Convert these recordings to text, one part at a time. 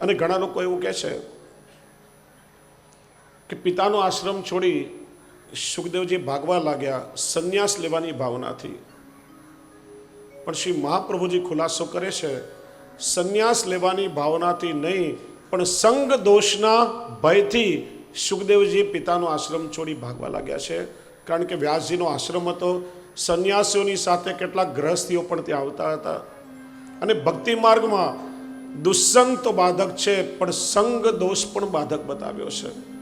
અને ઘણા લોકો એવું કહે છે કે પિતાનો આશ્રમ છોડી સુખદેવજી ભાગવા લાગ્યા, સંન્યાસ લેવાની ભાવનાથી પણ શ્રી મહાપ્રભુજી ખુલાસો કરે છે, સંન્યાસ લેવાની ભાવનાથી નહીં, પણ સંગ દોષના ભયથી સુખદેવજી પિતાનો આશ્રમ છોડી ભાગવા લાગ્યા છે. કારણ કે વ્યાસજીનો આશ્રમ હતો, સંન્યાસીઓની સાથે કેટલાક ગ્રહસ્થીઓ પણ ત્યાં આવતા હતા. અને ભક્તિ માર્ગમાં દુસ્સંગ તો બાધક છે, પણ સંગ દોષ પણ બાધક બતાવ્યો છે.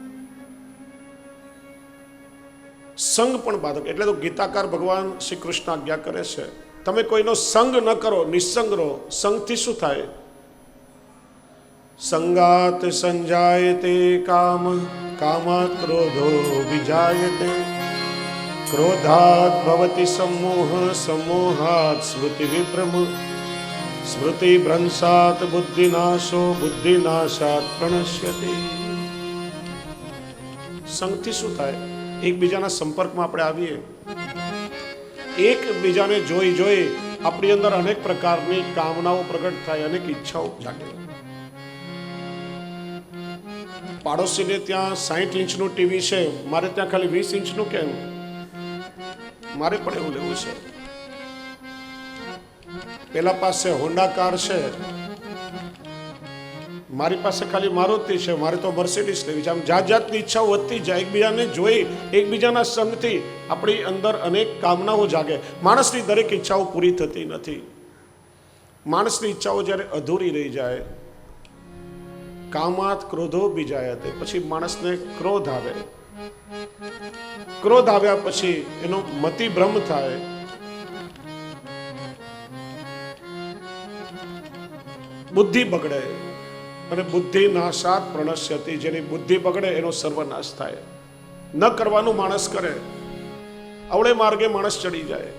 સંગ પણ બાધક, એટલે તો ગીતાકાર ભગવાન શ્રી કૃષ્ણ આજ્ઞા કરે છે. તમે કોઈનો સંગ ન કરો, નિસંગ રહો. સંગથી શું થાય? સંગાત સંજાયતે કામ, કામાત ક્રોધો વિજાયતે. ક્રોધાત ભવતી સમોહ સમોહાત સ્મૃતિ વિભ્રમ. સ્મૃતિ ભ્રંશાત બુદ્ધિનાશો બુદ્ધિનાશાત પ્રણશ્યતિ સંગથી શું થાય? એકબીજાના સંપર્કમાં આપણે આવીએ. એકબીજાને જોઈ જોઈ આપણી અંદર અનેક પ્રકારની કામનાઓ પ્રગટ થાય, અનેક ઈચ્છાઓ જાગે. પાડોશીને ત્યાં સાહીઠ ઇંચનું ટીવી છે. મારે ત્યાં ખાલી વીસ ઇંચનું કેમ મારે પણ એવું લેવું છે. પેલા પાસે હોન્ડા કાર છે. મારી પાસે ખાલી મારુતિ છે. મારે તો મર્સિડીઝ લેવી છે. આમ જાત જાતની ઈચ્છાઓ વધતી જાય. એકબીજાને જોઈ, એકબીજાના સંગથી આપણી અંદર અનેક કામનાઓ જાગે. માણસની દરેક ઈચ્છાઓ પૂરી થતી નથી. માણસની ઈચ્છાઓ જ્યારે અધૂરી રહી જાય, કામાત ક્રોધો બીજાય તે. પછી માણસને ક્રોધ આવે. ક્રોધ આવ્યા પછી એનો મતિભ્રમ થાય. બુદ્ધિ બગડે અને બુદ્ધિ નાશાત પ્રણશ્યતી, જેની બુદ્ધિ બગડે એનો સર્વનાશ થાય. ન કરવાનું માણસ કરે, અવળે માર્ગે માણસ ચડી જાય.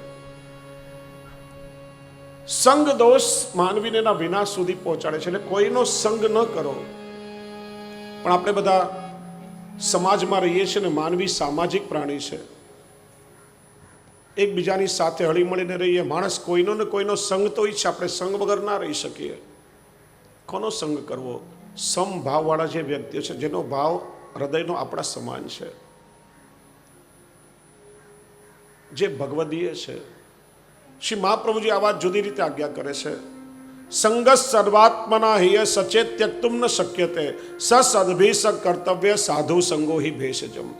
સંગ દોષ માનવીને એના વિનાશ સુધી પહોંચાડે છે, એટલે કોઈનો સંગ ન કરો. પણ આપણે બધા સમાજમાં રહીએ છીએ ને માનવી સામાજિક પ્રાણી છે. એકબીજાની સાથે હળી મળીને રહીએ, માણસ કોઈનો ને કોઈનો સંગ તો ઈચ્છે આપણે સંગ વગર ના રહી શકીએ. કોનો સંગ કરવો. સમભાવવાળા જે વ્યક્તિઓ છે, જેનો ભાવ હૃદયનો આપણા સમાન છે. જે ભગવદીય છે. શ્રી મહાપ્રભુજી આ વાત જુદી રીતે આજ્ઞા કરે છે. સંગત સર્વાત્મના હિય સચેત ત્યક્તુમ ન શક્યતે. સ કર્તવ્ય સાધુ સંગો હિ ભેષજમ.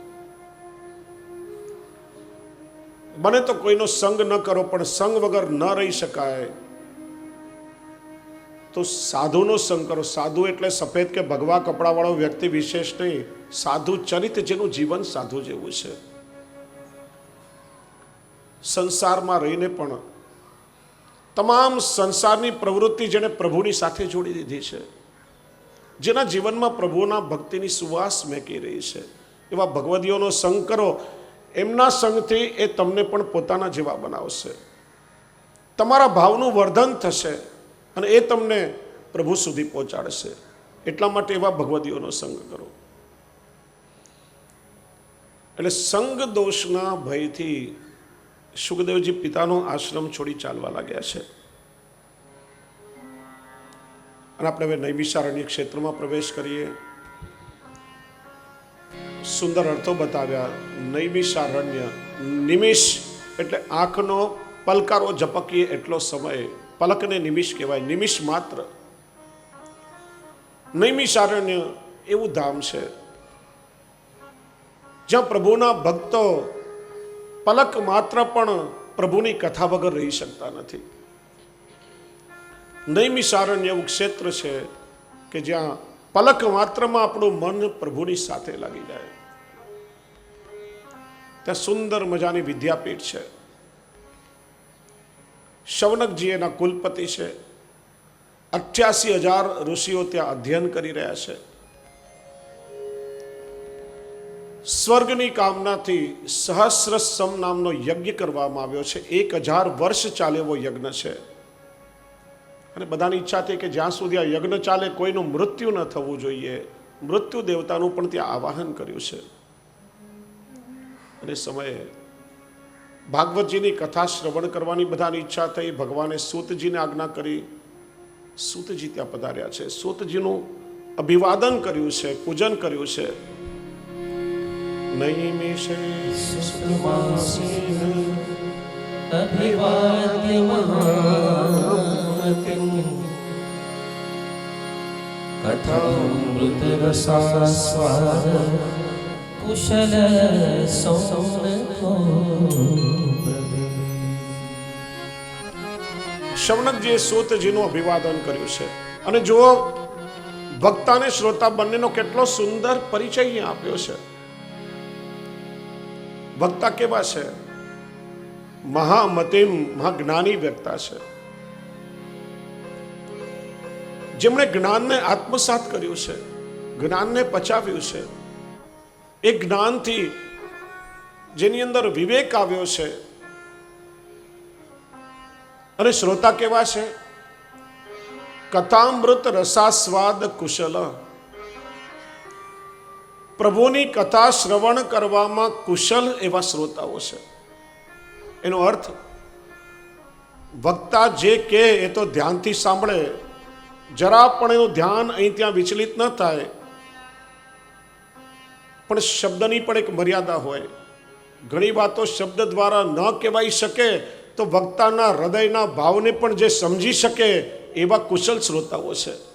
બને તો કોઈનો સંગ ન કરો, પણ સંગ વગર ન રહી શકાય. તો સાધુનો સંગ સાધુ એટલે સફેદ કે ભગવા કપડાવાળો વ્યક્તિ વિશેષ નહીં. સાધુ ચરિત જેનું જીવન સાધુ જેવું છે. સંસારમાં રહીને પણ તમામ સંસારની પ્રવૃત્તિ જેણે પ્રભુની સાથે જોડી દીધી છે. જેના જીવનમાં પ્રભુના ભક્તિની સુવાસ મેકી રહી છે. એવા ભગવદીઓનો સંગ કરો. એમના સંગથી એ તમને પણ પોતાના જેવા બનાવશે. તમારા ભાવનું વર્ધન થશે. અને એ તમને પ્રભુ સુધી પહોંચાડશે. એટલા માટે એવા ભગવદીઓનો સંગ કરો. એટલે સંગ દોષના ભયથી સુખદેવજી પિતાનો આશ્રમ છોડી ચાલવા લાગ્યા છે. અને આપણે હવે નૈમિષારણ્ય ક્ષેત્રમાં પ્રવેશ કરીએ. સુંદર અર્થો બતાવ્યા. નૈમિષારણ્ય નિમિષ એટલે આંખનો પલકારો ઝપકીએ એટલો સમય પલકને નિમિષ કહેવાય. નિમિષ માત્ર. નૈમિષારણ્ય એવું ધામ છે. જ્યાં પ્રભુના ભક્તો પલક માત્ર પણ પ્રભુની કથા વગર રહી શકતા નથી. નૈમિષારણ્ય એવું ક્ષેત્ર છે કે જ્યાં પલક માત્રમાં આપણું મન પ્રભુની સાથે લાગી જાય. ત્યાં સુંદર મજાની વિદ્યાપીઠ છે. શૌનકજી એના કુલપતિ છે. અઠ્યાસી હજાર ઋષિઓ ત્યાં અધ્યયન કરી રહ્યા છે. સ્વર્ગની કામનાથી સહસ્ર સમ નામનો યજ્ઞ કરવામાં આવ્યો છે. એક હજાર વર્ષ ચાલે એવો યજ્ઞ છે. અને બધાની ઈચ્છા થઈ કે જ્યાં સુધી આ યજ્ઞ ચાલે, કોઈનું મૃત્યુ ન થવું જોઈએ. મૃત્યુ દેવતાનું પણ ત્યાં આવાહન કર્યું છે. અને સમયે ભાગવતજીની કથા શ્રવણ કરવાની બધાની ઈચ્છા થઈ, ભગવાને સૂતજીને આજ્ઞા કરી. સૂતજી ત્યાં પધાર્યા છે. સૂતજીનું અભિવાદન કર્યું છે, પૂજન કર્યું છે. નૈમિષે કુશલ સૌનકો શવનકજીએ સૂતજીનું અભિવાદન કર્યું છે. અને જુઓ વક્તા અને શ્રોતા બંનેનો કેટલો સુંદર પરિચય અહીંયા આપ્યો છે. વક્તા કેવા છે? મહામતિમ, મહાજ્ઞાની વ્યક્તા છે. જેમણે જ્ઞાનને આત્મસાત કર્યું છે, જ્ઞાનને પચાવ્યું છે. એ જ્ઞાનથી જેની અંદર વિવેક આવ્યો છે અને શ્રોતા કેવા છે? કથામૃત રસાસ્વાદ કુશલ. પ્રભુની કથા શ્રવણ કરવામાં કુશલ એવા શ્રોતાઓ છે. એનો અર્થ, વક્તા જે કે એ તો ધ્યાનથી સાંભળે. જરા પણ એનું ધ્યાન અહીં ત્યાં વિચલિત ન થાય. પણ શબ્દની પણ એક મર્યાદા હોય. ઘણી વાતો શબ્દ દ્વારા ન કહેવાઈ શકે તો વક્તાના હૃદયના ભાવને પણ જે સમજી શકે એવા કુશલ શ્રોતાઓ છે.